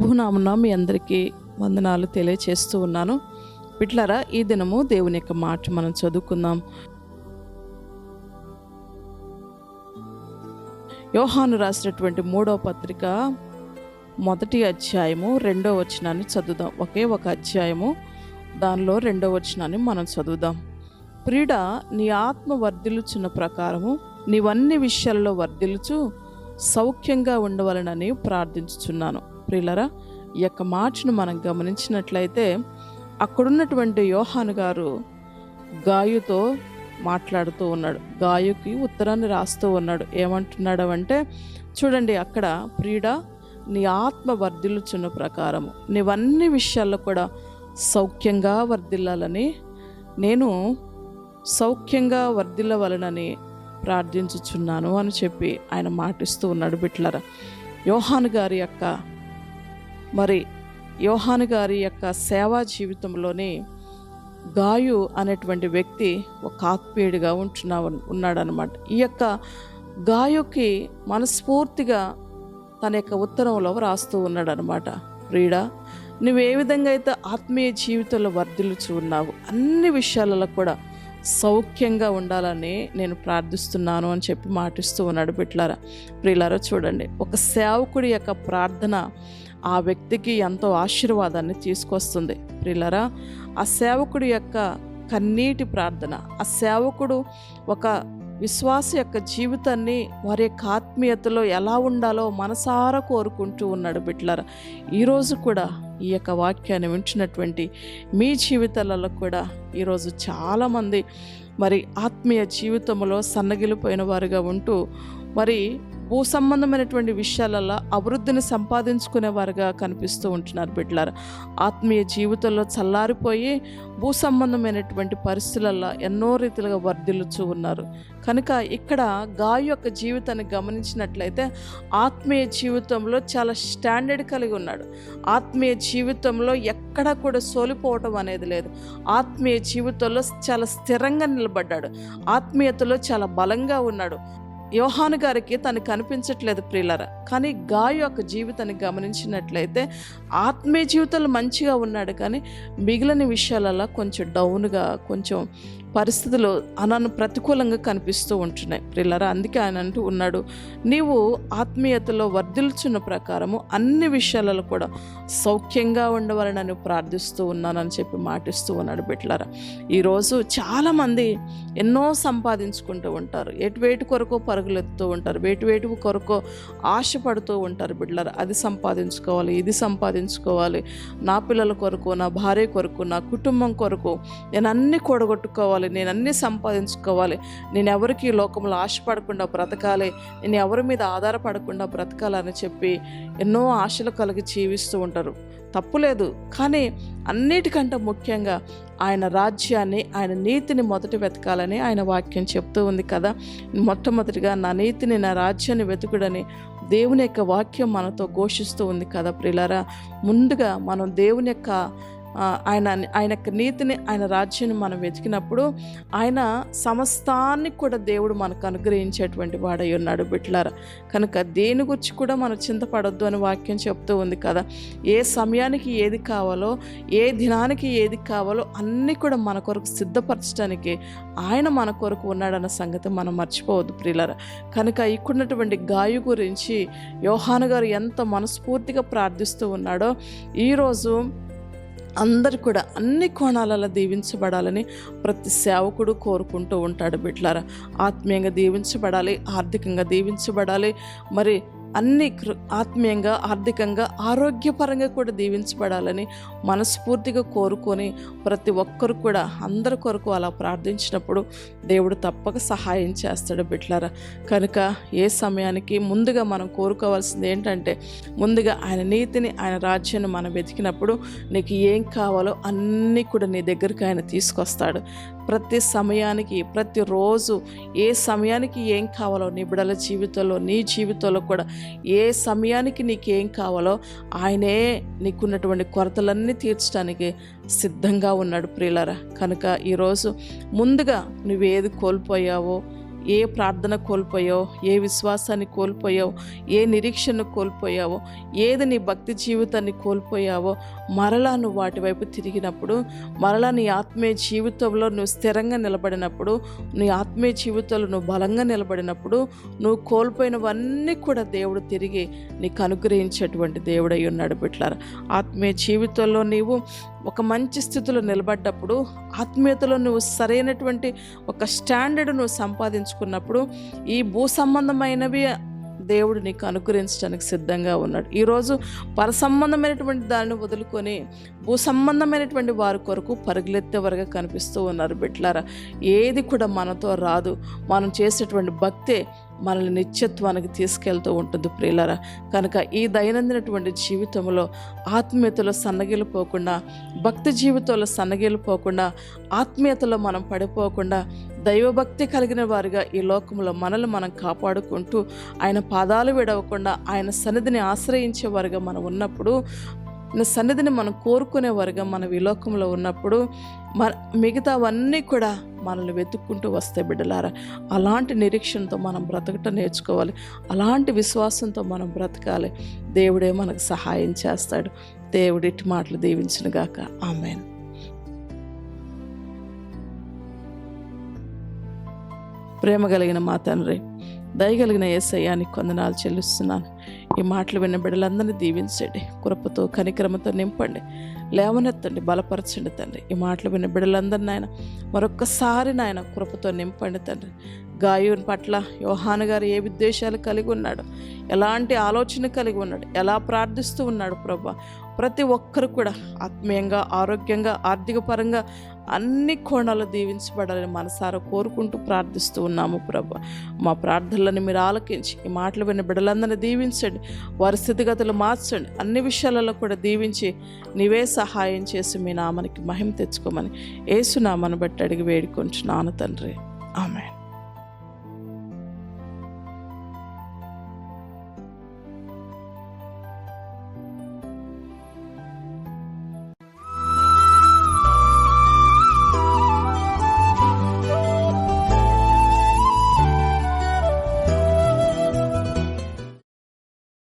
ప్రభునామున మీ అందరికీ వందనాలు తెలియచేస్తూ ఉన్నాను. బిడ్లరా ఈ దినము దేవుని యొక్క మాట మనం చదువుకుందాం. యోహాను రాసినటువంటి మూడవ పత్రిక మొదటి అధ్యాయము రెండో వచనాన్ని చదువుదాం. ఒకే ఒక అధ్యాయము దానిలో రెండో వచనాన్ని మనం చదువుదాం. ప్రీడ నీ ఆత్మ వర్ధిల్లుచున్న ప్రకారము నీవన్ని విషయాల్లో వర్ధిల్లుచు సౌఖ్యంగా ఉండవలనని ప్రార్థించుచున్నాను. ప్రియులరా ఈ యొక్క మాటను మనం గమనించినట్లయితే అక్కడున్నటువంటి యోహాను గారు గాయుతో మాట్లాడుతూ ఉన్నాడు. గాయుకి ఉత్తరాన్ని రాస్తూ ఉన్నాడు. ఏమంటున్నాడు అంటే చూడండి అక్కడ ప్రియుడ నీ ఆత్మ వర్ధిల్లుచున్న ప్రకారము. నీవన్నీ విషయాల్లో కూడా సౌఖ్యంగా వర్ధిల్లాలని నేను సౌఖ్యంగా వర్ధిల్లవలనని ప్రార్థించుచున్నాను అని చెప్పి ఆయన మాటిస్తూ ఉన్నాడు బిట్లరా యోహాను గారి యొక్క మరి యోహాను గారి యొక్క సేవా జీవితంలోని గాయు అనేటువంటి వ్యక్తి ఒక ఆత్మీయుడిగా ఉంటున్నా ఉన్నాడనమాట ఈ యొక్క గాయుకి మనస్ఫూర్తిగా తన యొక్క ఉత్తరంలో రాస్తూ ఉన్నాడనమాట ప్రియుడా నువ్వు ఏ విధంగా అయితే ఆత్మీయ జీవితంలో వర్ధిల్లుచు ఉన్నావు అన్ని విషయాలలో కూడా సౌఖ్యంగా ఉండాలని నేను ప్రార్థిస్తున్నాను అని చెప్పి మాటిస్తూ ఉన్నాడు బిట్లారా ప్రియులారా చూడండి ఒక సేవకుడి యొక్క ప్రార్థన ఆ వ్యక్తికి ఎంతో ఆశీర్వాదాన్ని తీసుకొస్తుంది. ప్రిల్లరా ఆ సేవకుడి యొక్క కన్నీటి ప్రార్థన ఆ సేవకుడు ఒక విశ్వాస యొక్క జీవితాన్ని వారి యొక్క ఆత్మీయతలో ఎలా ఉండాలో మనసారా కోరుకుంటూ ఉన్నాడు బిట్లర్ ఈరోజు కూడా ఈ యొక్క వాక్యాన్ని వింటున్నటువంటి మీ జీవితాలలో కూడా ఈరోజు చాలామంది మరి ఆత్మీయ జీవితంలో సన్నగిలిపోయిన వారుగా ఉంటూ మరి భూ సంబంధమైనటువంటి విషయాలలో అభివృద్ధిని సంపాదించుకునే వారుగా కనిపిస్తూ ఉంటున్నారు బిడ్డలారు ఆత్మీయ జీవితంలో చల్లారిపోయి భూ సంబంధమైనటువంటి పరిస్థితులలో ఎన్నో రీతిలుగా వర్ధిల్లుచూ ఉన్నారు. కనుక ఇక్కడ గాయ యొక్క జీవితాన్ని గమనించినట్లయితే ఆత్మీయ జీవితంలో చాలా స్టాండర్డ్ కలిగి ఉన్నాడు. ఆత్మీయ జీవితంలో ఎక్కడా కూడా సోలిపోవటం అనేది లేదు. ఆత్మీయ జీవితంలో చాలా స్థిరంగా నిలబడ్డాడు. ఆత్మీయతలో చాలా బలంగా ఉన్నాడు. యోహాను గారికి తను కనిపించట్లేదు ప్రియులర. కానీ గాయ యొక్క జీవితాన్ని గమనించినట్లయితే ఆత్మీయ జీవితంలో మంచిగా ఉన్నాడు కానీ మిగిలిన విషయాలలో కొంచెం డౌన్గా కొంచెం పరిస్థితులు అనను ప్రతికూలంగా కనిపిస్తూ ఉంటున్నాయి ప్రిల్లరా అందుకే ఆయన అంటూ ఉన్నాడు నీవు ఆత్మీయతలో వర్ధిల్చున్న ప్రకారము అన్ని విషయాలలో కూడా సౌఖ్యంగా ఉండవాలని ప్రార్థిస్తూ ఉన్నానని చెప్పి మాటిస్తూ ఉన్నాడు బిడ్లరా ఈరోజు చాలామంది ఎన్నో సంపాదించుకుంటూ ఉంటారు ఎటు వేటి కొరకు పరుగులెత్తుతూ ఉంటారు. వేటి వేటి కొరకు ఆశపడుతూ ఉంటారు బిడ్డలారు. అది సంపాదించుకోవాలి ఇది సంపాదించుకోవాలి. నా పిల్లల కొరకు నా భార్య కొరకు నా కుటుంబం కొరకు నేను అన్ని కూడగొట్టుకోవాలి. నేను అన్ని సంపాదించుకోవాలి. నేను ఎవరికి లోకంలో ఆశపడకుండా బ్రతకాలి. నేను ఎవరి మీద ఆధారపడకుండా బ్రతకాలని చెప్పి ఎన్నో ఆశలు కలిగి జీవిస్తూ ఉంటారు. తప్పులేదు కానీ అన్నిటికంటే ముఖ్యంగా ఆయన రాజ్యాన్ని ఆయన నీతిని మొదట వెతకాలని ఆయన వాక్యం చెప్తూ ఉంది కదా. మొట్టమొదటిగా నా నీతిని నా రాజ్యాన్ని వెతుకుడని దేవుని యొక్క వాక్యం మనతో ఘోషిస్తూ ఉంది కదా ప్రిలరా ముందుగా మనం దేవుని యొక్క ఆయన ఆయన యొక్క నీతిని ఆయన రాజ్యాన్ని మనం వెతికినప్పుడు ఆయన సమస్తాన్ని కూడా దేవుడు మనకు అనుగ్రహించేటువంటి వాడై ఉన్నాడు బిట్లారా కనుక దేని గురించి కూడా మనం చింతపడొద్దు అని వాక్యం చెప్తూ ఉంది కదా. ఏ సమయానికి ఏది కావాలో ఏ దినానికి ఏది కావాలో అన్నీ కూడా మన కొరకు సిద్ధపరచడానికి ఆయన మన కొరకు ఉన్నాడన్న సంగతి మనం మర్చిపోవద్దు ప్రియులరా. కనుక ఇక్కడున్నటువంటి గాయు గురించి యోహాను గారు ఎంత మనస్ఫూర్తిగా ప్రార్థిస్తూ ఉన్నాడో ఈరోజు అందరు కూడా అన్ని కోణాలలో దీవించబడాలని ప్రతి సేవకుడు కోరుకుంటూ ఉంటాడు బిడ్లారా. ఆత్మీయంగా దీవించబడాలి ఆర్థికంగా దీవించబడాలి. మరి అన్ని ఆత్మీయంగా ఆర్థికంగా ఆరోగ్యపరంగా కూడా దీవించబడాలని మనస్ఫూర్తిగా కోరుకొని ప్రతి ఒక్కరు కూడా అందరి కొరకు అలా ప్రార్థించినప్పుడు దేవుడు తప్పక సహాయం చేస్తాడు బిడ్లారా. కనుక ఏ సమయానికి ముందుగా మనం కోరుకోవాల్సింది ఏంటంటే ముందుగా ఆయన నీతిని ఆయన రాజ్యాన్ని మనం వెతికినప్పుడు నీకు ఏం కావాలో అన్నీ కూడా నీ దగ్గరికి ఆయన తీసుకొస్తాడు. ప్రతి సమయానికి ప్రతిరోజు ఏ సమయానికి ఏం కావాలో నీ బిడల జీవితంలో నీ జీవితంలో కూడా ఏ సమయానికి నీకేం కావాలో ఆయనే నీకున్నటువంటి కొరతలన్నీ తీర్చడానికి సిద్ధంగా ఉన్నాడు ప్రియులరా. కనుక ఈరోజు ముందుగా నువ్వేది కోల్పోయావో ఏ ప్రార్థన కోల్పోయావు? ఏ విశ్వాసాన్ని కోల్పోయావు? ఏ నిరీక్షను కోల్పోయావో? ఏది నీ భక్తి జీవితాన్ని కోల్పోయావో మరలా నువ్వు వాటి వైపు తిరిగినప్పుడు మరలా నీ ఆత్మీయ జీవితంలో నువ్వు స్థిరంగా నిలబడినప్పుడు నీ ఆత్మీయ జీవితంలో నువ్వు బలంగా నిలబడినప్పుడు నువ్వు కోల్పోయినవన్నీ కూడా దేవుడు తిరిగి నీకు అనుగ్రహించేటువంటి దేవుడై ఉన్నాడు బిడ్లారా ఆత్మీయ జీవితంలో నీవు ఒక మంచి స్థితిలో నిలబడ్డప్పుడు ఆత్మీయతలో నువ్వు సరైనటువంటి ఒక స్టాండర్డ్ నువ్వు సంపాదించుకున్నప్పుడు ఈ భూ సంబంధమైనవి దేవుడు నీకు అనుగ్రహించడానికి సిద్ధంగా ఉన్నాడు. ఈరోజు పరసంబంధమైనటువంటి దానిని వదులుకొని భూ సంబంధమైనటువంటి వారి కొరకు పరుగులెత్తే కనిపిస్తూ ఉన్నారు బిడ్లారా ఏది కూడా మనతో రాదు. మనం చేసేటువంటి భక్తే మనల్ని నిత్యత్వానికి తీసుకెళ్తూ ఉంటుంది ప్రియులరా. కనుక ఈ దైనందినటువంటి జీవితంలో ఆత్మీయతలో సన్నగిలిపోకుండా భక్తి జీవితంలో సన్నగిలిపోకుండా ఆత్మీయతలో మనం పడిపోకుండా దైవభక్తి కలిగిన వారిగా ఈ లోకంలో మనల్ని మనం కాపాడుకుంటూ ఆయన పాదాలు విడవకుండా ఆయన సన్నిధిని ఆశ్రయించే వారిగా మనం ఉన్నప్పుడు సన్నిధిని మనం కోరుకునేవారుగా ఈ లోకంలో ఉన్నప్పుడు మన మిగతావన్నీ కూడా మనల్ని వెతుక్కుంటూ వస్తే బిడ్డలారా అలాంటి నిరీక్షణతో మనం బ్రతకటం నేర్చుకోవాలి. అలాంటి విశ్వాసంతో మనం బ్రతకాలి. దేవుడే మనకు సహాయం చేస్తాడు. దేవుడిటి మాటలు దీవించిన గాక. ఆమెన్. ప్రేమ కలిగిన మా తండ్రి దయగలిగిన ఏసయ్యానికి కొందనాలు చెల్లిస్తున్నాను. ఈ మాటలు విన్న బిడ్డలందరినీ దీవించండి. కృపతో కనిక్రమతో నింపండి. లేవనెత్తండి బలపరచండి తండ్రి. ఈ మాటలు విన్న బిడ్డలందరినీ ఆయన మరొక్కసారి నాయన కృపతో నింపండి తండ్రి. గాయుని పట్ల యోహాను గారు ఏ విద్వేషాలు కలిగి ఉన్నాడు? ఎలాంటి ఆలోచన కలిగి ఉన్నాడు? ఎలా ప్రార్థిస్తూ ఉన్నాడు ప్రభా? ప్రతి ఒక్కరు కూడా ఆత్మీయంగా ఆరోగ్యంగా ఆర్థిక పరంగా అన్ని కోణాలు దీవించబడాలని మనసారా కోరుకుంటూ ప్రార్థిస్తూ ఉన్నాము ప్రభ. మా ప్రార్థనలను మీరు ఆలకించి ఈ మాటలు విన్న బిడ్డలందరినీ దీవించండి వారి స్థితిగతులు మార్చండి అన్ని విషయాలలో కూడా దీవించి నీవే సహాయం చేసి మీ నామనికి మహిమ తెచ్చుకోమని ఏసునామను బట్టి అడిగి వేడుకొంచున్నాను తండ్రి. ఆమె